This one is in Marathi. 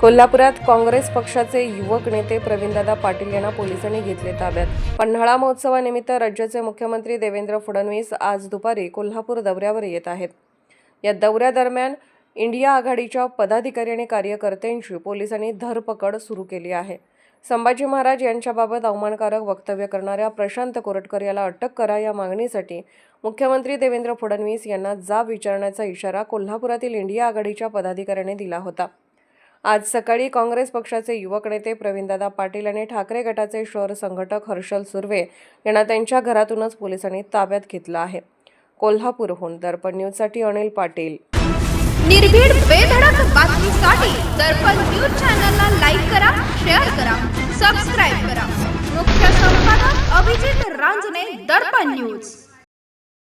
कोल्हापुरात काँग्रेस पक्षाचे युवक नेते प्रवीणदादा पाटील यांना पोलिसांनी घेतले ताब्यात. पन्हाळा महोत्सवानिमित्त राज्याचे मुख्यमंत्री देवेंद्र फडणवीस आज दुपारी कोल्हापूर दौऱ्यावर येत आहेत. या दौऱ्यादरम्यान इंडिया आघाडीच्या पदाधिकारी आणि कार्यकर्त्यांची पोलिसांनी धरपकड सुरू केली आहे. संभाजी महाराज यांच्याबाबत अवमानकारक वक्तव्य करणाऱ्या प्रशांत कोरटकर याला अटक करा या मागणीसाठी मुख्यमंत्री देवेंद्र फडणवीस यांना जाब विचारण्याचा इशारा कोल्हापुरातील इंडिया आघाडीच्या पदाधिकाऱ्याने दिला होता. आज सकाळी काँग्रेस पक्षाचे युवक नेते प्रवीणदादा पाटील आणि ठाकरे गटाचे शहर संघटक हर्षल सुर्वे यांना त्यांच्या घरातूनच पोलिसांनी ताब्यात घेतलं आहे. कोल्हापूरहून दर्पण न्यूजसाठी अनिल पाटील. निर्भीड बेधडक बातमीसाठी दर्पण न्यूज चॅनलला लाईक करा शेअर करा सबस्क्राईब करा. मुख्य संपादक अभिजित रांजने दर्पण न्यूज.